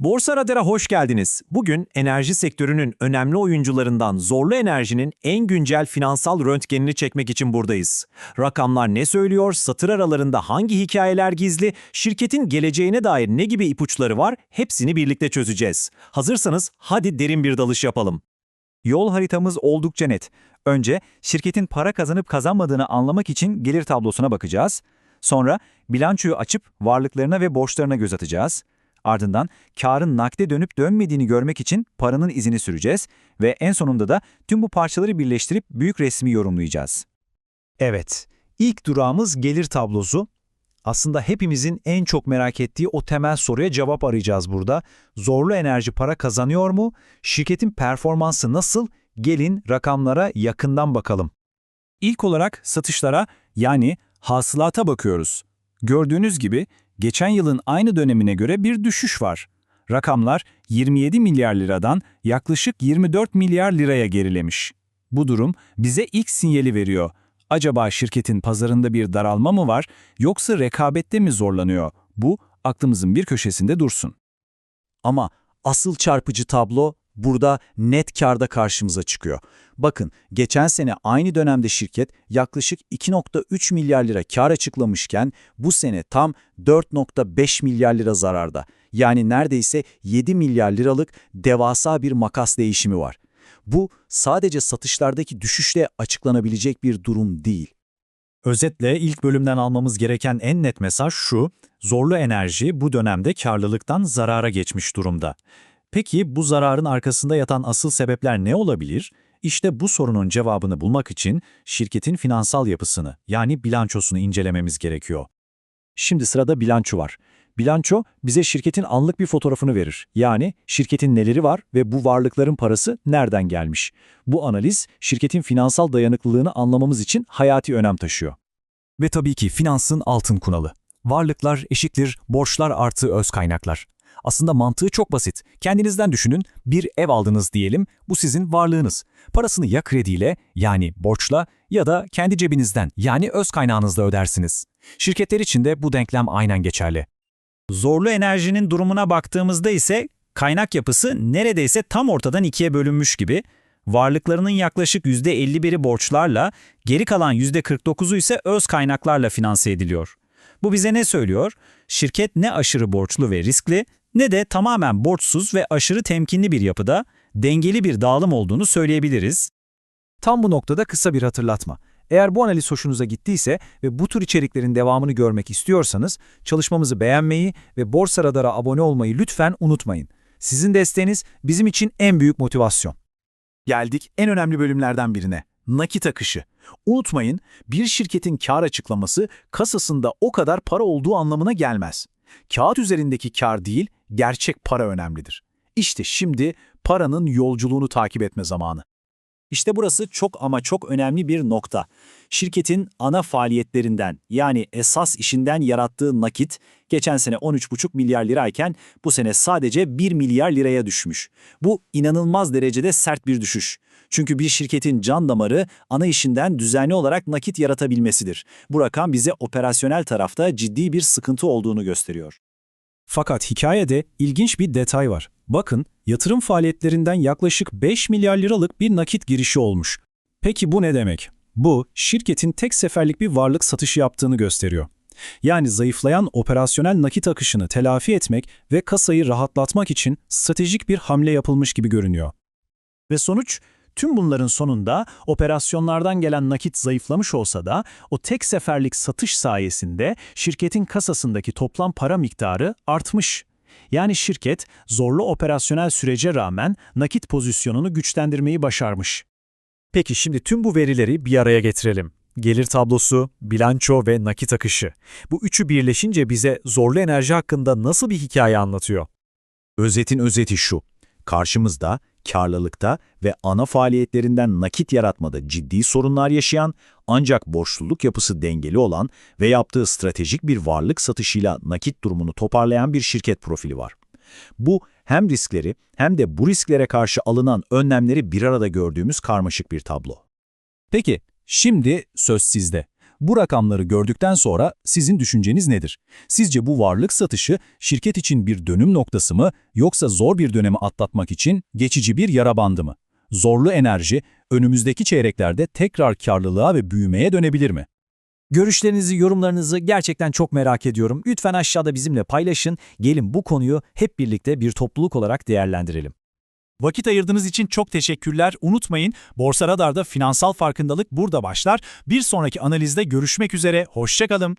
Borsa Radar'a hoş geldiniz. Bugün enerji sektörünün önemli oyuncularından Zorlu Enerji'nin en güncel finansal röntgenini çekmek için buradayız. Rakamlar ne söylüyor, satır aralarında hangi hikayeler gizli, şirketin geleceğine dair ne gibi ipuçları var hepsini birlikte çözeceğiz. Hazırsanız hadi derin bir dalış yapalım. Yol haritamız oldukça net. Önce şirketin para kazanıp kazanmadığını anlamak için gelir tablosuna bakacağız. Sonra bilançoyu açıp varlıklarına ve borçlarına göz atacağız. Ardından karın nakde dönüp dönmediğini görmek için paranın izini süreceğiz ve en sonunda da tüm bu parçaları birleştirip büyük resmi yorumlayacağız. Evet, ilk durağımız gelir tablosu. Aslında hepimizin en çok merak ettiği o temel soruya cevap arayacağız burada. Zorlu enerji para kazanıyor mu? Şirketin performansı nasıl? Gelin rakamlara yakından bakalım. İlk olarak satışlara yani hasılata bakıyoruz. Gördüğünüz gibi geçen yılın aynı dönemine göre bir düşüş var. Rakamlar 27 milyar liradan yaklaşık 24 milyar liraya gerilemiş. Bu durum bize ilk sinyali veriyor. Acaba şirketin pazarında bir daralma mı var yoksa rekabette mi zorlanıyor? Bu aklımızın bir köşesinde dursun. Ama asıl çarpıcı tablo burada net karda karşımıza çıkıyor. Bakın geçen sene aynı dönemde şirket yaklaşık 2.3 milyar lira kar açıklamışken bu sene tam 4.5 milyar lira zararda. Yani neredeyse 7 milyar liralık devasa bir makas değişimi var. Bu sadece satışlardaki düşüşle açıklanabilecek bir durum değil. Özetle ilk bölümden almamız gereken en net mesaj şu, zorlu enerji bu dönemde karlılıktan zarara geçmiş durumda. Peki bu zararın arkasında yatan asıl sebepler ne olabilir? İşte bu sorunun cevabını bulmak için şirketin finansal yapısını yani bilançosunu incelememiz gerekiyor. Şimdi sırada bilanço var. Bilanço bize şirketin anlık bir fotoğrafını verir. Yani şirketin neleri var ve bu varlıkların parası nereden gelmiş. Bu analiz şirketin finansal dayanıklılığını anlamamız için hayati önem taşıyor. Ve tabii ki finansın altın kunalı. Varlıklar eşittir borçlar artı öz kaynaklar. Aslında mantığı çok basit. Kendinizden düşünün, bir ev aldınız diyelim, bu sizin varlığınız. Parasını ya krediyle yani borçla ya da kendi cebinizden yani öz kaynağınızla ödersiniz. Şirketler için de bu denklem aynen geçerli. Zorlu enerjinin durumuna baktığımızda ise kaynak yapısı neredeyse tam ortadan ikiye bölünmüş gibi. Varlıklarının yaklaşık %51'i borçlarla, geri kalan %49'u ise öz kaynaklarla finanse ediliyor. Bu bize ne söylüyor? Şirket ne aşırı borçlu ve riskli ne de tamamen borçsuz ve aşırı temkinli bir yapıda dengeli bir dağılım olduğunu söyleyebiliriz. Tam bu noktada kısa bir hatırlatma. Eğer bu analiz hoşunuza gittiyse ve bu tür içeriklerin devamını görmek istiyorsanız çalışmamızı beğenmeyi ve Borsa Radar'a abone olmayı lütfen unutmayın. Sizin desteğiniz bizim için en büyük motivasyon. Geldik en önemli bölümlerden birine. Nakit akışı. Unutmayın, bir şirketin kar açıklaması kasasında o kadar para olduğu anlamına gelmez. Kağıt üzerindeki kar değil, gerçek para önemlidir. İşte şimdi paranın yolculuğunu takip etme zamanı. İşte burası çok ama çok önemli bir nokta. Şirketin ana faaliyetlerinden yani esas işinden yarattığı nakit geçen sene 13,5 milyar lirayken bu sene sadece 1 milyar liraya düşmüş. Bu inanılmaz derecede sert bir düşüş. Çünkü bir şirketin can damarı ana işinden düzenli olarak nakit yaratabilmesidir. Bu rakam bize operasyonel tarafta ciddi bir sıkıntı olduğunu gösteriyor. Fakat hikayede ilginç bir detay var. Bakın, yatırım faaliyetlerinden yaklaşık 5 milyar liralık bir nakit girişi olmuş. Peki bu ne demek? Bu, şirketin tek seferlik bir varlık satışı yaptığını gösteriyor. Yani zayıflayan operasyonel nakit akışını telafi etmek ve kasayı rahatlatmak için stratejik bir hamle yapılmış gibi görünüyor. Ve sonuç, tüm bunların sonunda operasyonlardan gelen nakit zayıflamış olsa da o tek seferlik satış sayesinde şirketin kasasındaki toplam para miktarı artmış. Yani şirket zorlu operasyonel sürece rağmen nakit pozisyonunu güçlendirmeyi başarmış. Peki şimdi tüm bu verileri bir araya getirelim. Gelir tablosu, bilanço ve nakit akışı. Bu üçü birleşince bize zorlu enerji hakkında nasıl bir hikaye anlatıyor? Özetin özeti şu. Karşımızda karlılıkta ve ana faaliyetlerinden nakit yaratmada ciddi sorunlar yaşayan ancak borçluluk yapısı dengeli olan ve yaptığı stratejik bir varlık satışıyla nakit durumunu toparlayan bir şirket profili var. Bu hem riskleri hem de bu risklere karşı alınan önlemleri bir arada gördüğümüz karmaşık bir tablo. Peki, şimdi söz sizde. Bu rakamları gördükten sonra sizin düşünceniz nedir? Sizce bu varlık satışı şirket için bir dönüm noktası mı yoksa zor bir dönemi atlatmak için geçici bir yara bandı mı? Zorlu enerji önümüzdeki çeyreklerde tekrar karlılığa ve büyümeye dönebilir mi? Görüşlerinizi, yorumlarınızı gerçekten çok merak ediyorum. Lütfen aşağıda bizimle paylaşın. Gelin bu konuyu hep birlikte bir topluluk olarak değerlendirelim. Vakit ayırdığınız için çok teşekkürler. Unutmayın, Borsa Radar'da finansal farkındalık burada başlar. Bir sonraki analizde görüşmek üzere. Hoşçakalın.